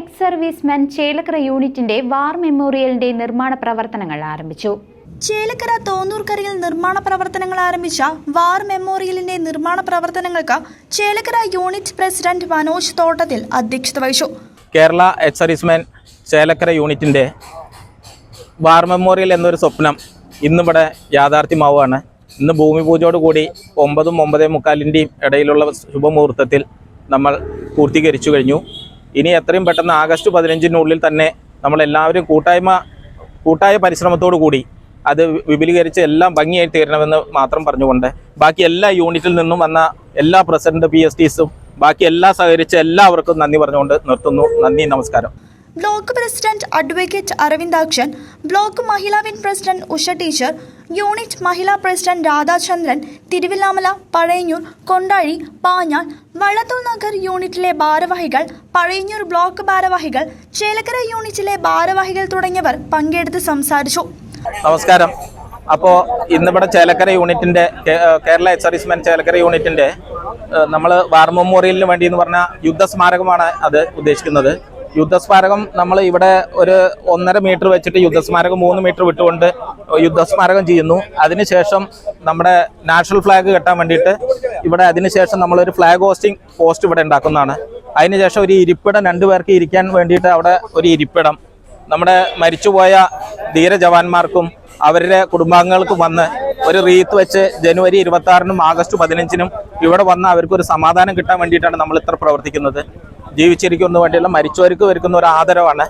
X servicemen Chelakkara യൂണിറ്റിന്റെ war മെമ്മോറിയലിന്റെ നിർമ്മാണ പ്രവർത്തനങ്ങൾ ആരംഭിച്ചു. ചേലക്കര തോന്നൂർക്കരയിൽ നിർമ്മാണ പ്രവർത്തനങ്ങൾ ആരംഭിച്ച വാർ മെമ്മോറിയലിന്റെ നിർമ്മാണ പ്രവർത്തനങ്ങൾക്ക് ചേലക്കര യൂണിറ്റ് പ്രസിഡന്റ് മനോജ് തോട്ടത്തിൽ അധ്യക്ഷത വഹിച്ചു. കേരള എക്സ് സർവീസ്മാൻ ചേലക്കര യൂണിറ്റിന്റെ വാർ മെമ്മോറിയൽ എന്നൊരു സ്വപ്നം ഇന്നിവിടെ യാഥാർത്ഥ്യമാവുകയാണ്. ഇന്ന് ഭൂമി പൂജയോടുകൂടി ഒമ്പതും ഒമ്പതേ മുക്കാലിന്റെയും ഇടയിലുള്ള ശുഭമുഹൂർത്തത്തിൽ നമ്മൾ പൂർത്തീകരിച്ചു കഴിഞ്ഞു. ഇനി എത്രയും പെട്ടെന്ന് ആഗസ്റ്റ് പതിനഞ്ചിനുള്ളിൽ തന്നെ നമ്മളെല്ലാവരും കൂട്ടായ്മ കൂട്ടായ പരിശ്രമത്തോടു കൂടി അത് വിപുലീകരിച്ച് എല്ലാം ഭംഗിയായി തീരണമെന്ന് മാത്രം പറഞ്ഞുകൊണ്ട് ബാക്കി എല്ലാ യൂണിറ്റിൽ നിന്നും വന്ന എല്ലാ പ്രസിഡന്റ് പി എസ് ബാക്കി എല്ലാ സഹകരിച്ച എല്ലാവർക്കും നന്ദി പറഞ്ഞുകൊണ്ട് നിർത്തുന്നു. നന്ദി നമസ്കാരം. Block president advocate Aravindakshan block മഹിളാ wing president Usha teacher unit മഹിളാ പ്രസിഡന്റ് രാധാചന്ദ്രൻ തിരുവില്ലാമല പഴയന്നൂർ കൊണ്ടാഴി പാഞ്ഞാൾ വള്ളത്തോൾ നഗർ യൂണിറ്റിലെ ഭാരവാഹികൾ പഴയന്നൂർ ബ്ലോക്ക് ഭാരവാഹികൾ ചേലക്കര യൂണിറ്റിലെ ഭാരവാഹികൾ തുടങ്ങിയവർ പങ്കെടുത്ത് സംസാരിച്ചു. നമസ്കാരം. അപ്പോൾ ഇന്നിവിടെ ചേലക്കര യൂണിറ്റിന്റെ കേരള എച്ച് സർവീസ്മാൻ ചേലക്കര യൂണിറ്റിന്റെ നമ്മൾ വാർ മെമ്മോറിയലിന് വേണ്ടി എന്ന് പറഞ്ഞ യുദ്ധ സ്മാരകമാണ് അത് ഉദ്ദേശിക്കുന്നത്. യുദ്ധസ്മാരകം നമ്മൾ ഇവിടെ ഒരു ഒന്നര മീറ്റർ വെച്ചിട്ട് യുദ്ധസ്മാരകം മൂന്ന് മീറ്റർ വിട്ടുകൊണ്ട് യുദ്ധസ്മാരകം ചെയ്യുന്നു. അതിനുശേഷം നമ്മുടെ നാഷണൽ ഫ്ലാഗ് കെട്ടാൻ വേണ്ടിയിട്ട് ഇവിടെ അതിനുശേഷം നമ്മളൊരു ഫ്ലാഗ് ഹോസ്റ്റിംഗ് പോസ്റ്റ് ഇവിടെ ഉണ്ടാക്കുന്നതാണ്. അതിനുശേഷം ഒരു ഇരിപ്പിടം രണ്ടുപേർക്ക് ഇരിക്കാൻ വേണ്ടിയിട്ട് അവിടെ ഒരു ഇരിപ്പിടം. നമ്മുടെ മരിച്ചുപോയ ധീര ജവാന്മാർക്കും അവരുടെ കുടുംബാംഗങ്ങൾക്കും വന്ന് ഒരു റീത്ത് വെച്ച് ജനുവരി ഇരുപത്തി ആറിനും ആഗസ്റ്റ് പതിനഞ്ചിനും ഇവിടെ വന്ന് അവർക്ക് ഒരു സമാധാനം കിട്ടാൻ വേണ്ടിയിട്ടാണ് നമ്മൾ ഇത്ര പ്രവർത്തിക്കുന്നത്. ജീവിച്ചിരിക്കുന്ന വേണ്ടിയുള്ള മരിച്ചവർക്ക് വരുന്ന ഒരു ആദരവാണ്.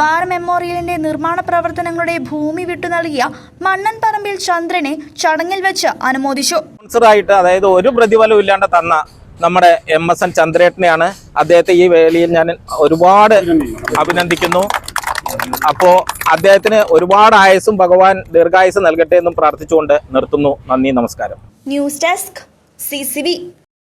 ബാർ മെമ്മോറിയലിന്റെ നിർമ്മാണ പ്രവർത്തനങ്ങളുടെ ഭൂമി വിട്ടു നൽകിയ മണ്ണൻ പറമ്പിൽ ചന്ദ്രനെ ചടങ്ങിൽ വെച്ച് അനുമോദിച്ചു. സ്പോൺസറായിട്ട് അതായത് ഒരു പ്രതിഫലവും ഇല്ലാണ്ട് തന്ന നമ്മുടെ എം എസ് എൻ ചന്ദ്രേട്ടനെയാണ് അദ്ദേഹത്തെ ഈ വേളയിൽ ഞാൻ ഒരുപാട് അഭിനന്ദിക്കുന്നു. അപ്പോ അദ്ദേഹത്തിന് ഒരുപാട് ആയുസും ഭഗവാൻ ദീർഘായുസ് നൽകട്ടെ എന്നും പ്രാർത്ഥിച്ചുകൊണ്ട് നിർത്തുന്നു. നന്ദി നമസ്കാരം. News desk C